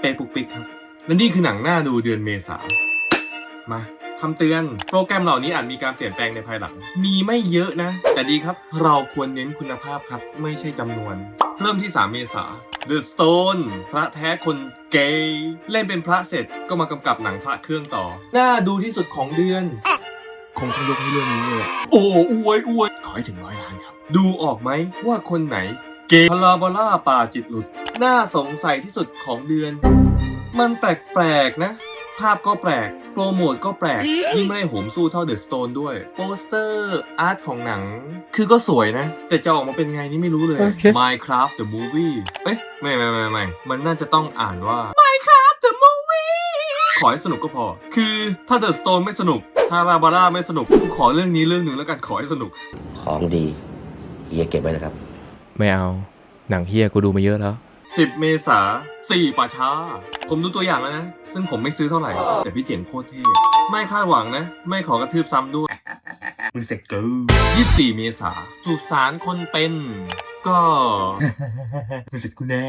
เป๊ะปุกปิกครับ และนี่คือหนังหน้าดูเดือนเมษา มาคำเตือน โปรแกรมเหล่านี้อาจมีการเปลี่ยนแปลงในภายหลัง มีไม่เยอะนะ แต่ดีครับ เราควรเน้นคุณภาพครับ ไม่ใช่จำนวน เริ่มที่ 3 เมษา The Stone พระแท้คนเกย์เล่นเป็นพระเสร็จก็มากำกับหนังพระเครื่องต่อ น่าดูที่สุดของเดือน คงต้องยกให้เรื่องนี้เลยโอ้อวยอวยขอให้ถึงร้อยล้านครับ ดูออกไหมว่าคนไหน เกย์พาราบลาป่าจิตหลุด น่าสงสัยที่สุดของเดือน มันแปลกๆนะ ภาพก็แปลก โปรโมทก็แปลก ยิ่งไม่ได้โหมสู้เท่าเดอะสโตนด้วย โปสเตอร์ อาร์ตของหนัง คือก็สวยนะ แต่จะออกมาเป็นไงนี่ไม่รู้เลยโอเค Minecraft the movie เอ๊ะ ไม่ไม่ไม่ไม่มันน่าจะต้องอ่านว่า Minecraft the movie ขอให้สนุกก็พอ คือถ้า The Stone ไม่สนุกฮาราบาร่าไม่สนุกกูขอเรื่องนี้เรื่องหนึ่งแล้วกันขอให้สนุก ของดีเฮียเก็บไว้นะครับ ไม่เอา หนังเฮียกูดูมาเยอะแล้ว 10 เมษา4ป่าช้า ผมดูตัวอย่างแล้วนะ ซึ่งผมไม่ซื้อเท่าไหร่ แต่พี่เจ๋งโคตรเท่ไม่คาดหวังนะ ไม่ขอกระทืบซ้ำด้วยมึงเสกเกิร์24เมษาสุสานคนเป็น ก็มึงเสร็จกูแน่